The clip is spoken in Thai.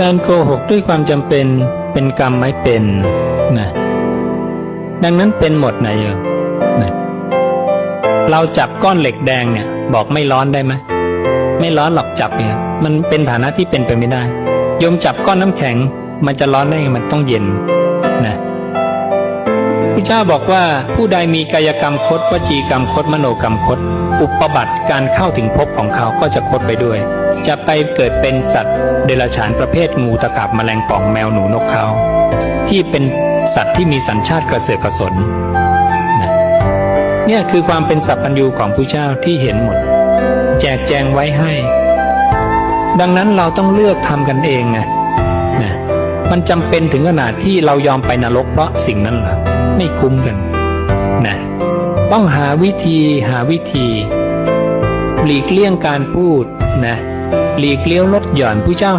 การโกหกด้วยความจำเป็นเป็นกรรมไม่เป็นนะดังนั้นเป็นหมดนะโยมนะเราจับก้อนเหล็กแดงเนี่ย บอกไม่ร้อนได้ไหมไม่ร้อนหรอกจับเนี่ยมันเป็นฐานะที่เป็นไปไม่ได้โยมจับก้อนน้ำแข็ง มันจะร้อนได้ไงมันต้องเย็นนะ พระเจ้าบอกว่าผู้ใดมีกายกรรมคดวจีกรรมคดมโนกรรมคดอุปบัติการเข้าถึงภพของเขาก็จะคดไปด้วย จะไปเกิดเป็นสัตว์ เดรัจฉานประเภทงูตะขาบแมลงป่องแมวหนูนกเขาที่เป็นสัตว์ที่มีสัญชาติกระเสือกกระสนนะเนี่ยคือความเป็นสัพพัญญูของผู้เจ้าที่เห็นหมด แจกแจงไว้ให้ ดังนั้นเราต้องเลือกทำกันเองไงนะมันจำเป็นถึงขนาดที่เรายอมไปนรกเพราะสิ่งนั้นหรอ ไม่คุ้มกันนะต้องหาวิธีหาวิธี หลีกเลี่ยงการพูดนะหลีกเลี้ยวลดหย่อนผู้เจ้า